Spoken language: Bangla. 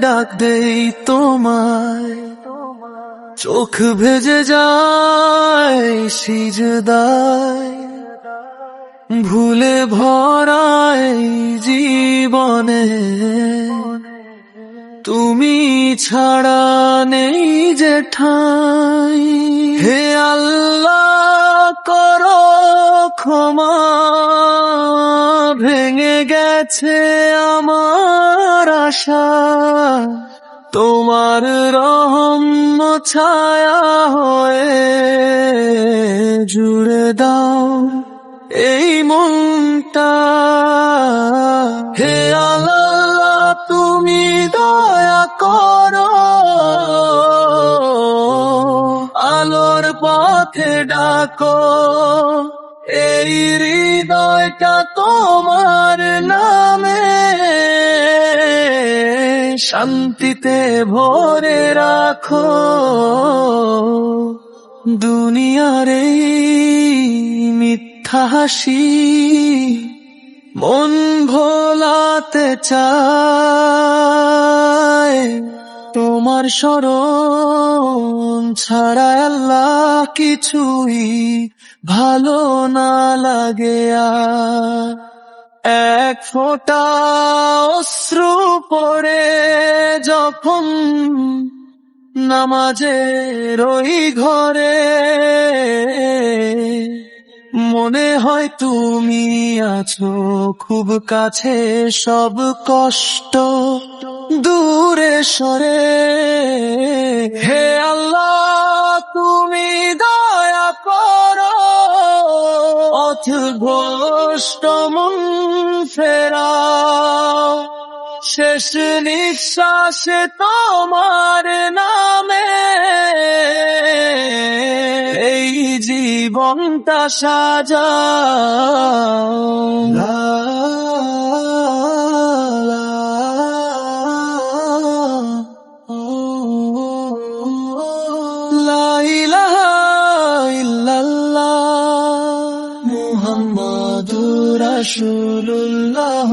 ডাক দেই তোমায়। চোখ ভেজে যায় সিজদায়। ভুলে ভরায় জীবনে। তুমি ছাড়া নেই যে ঠাই। হে আল্লাহ, করো ক্ষমা। ভেঙে গেছে আমার আশা। তোমার রহম ছায়া হয়ে জুড়ে দাও এই মনটা। হে আল্লাহ, তুমি দয়া করো। আলোর পথে ডাকো। এই হৃদয়টা তোমার নামে শান্তিতে ভরে রাখো। দুনিয়ার মিথ্যা হাসি মন ভোলাতে চায়। তোমার স্মরণ ছাড়া আল্লাহ কিছুই ভালো না লাগে। এক ফোঁটা অশ্রু পড়ে যখন নামাজে রই ঘরে, মনে হয় তুমি আছো খুব কাছে সব কষ্ট দূরে সরে। হে আল্লাহ, তুমি দয়া করো। অথভ্রষ্ট মন ফেরাও। শেষ নিঃশ্বাসে তোমার নামে এই জীবনটা সাজাও। Resulullah.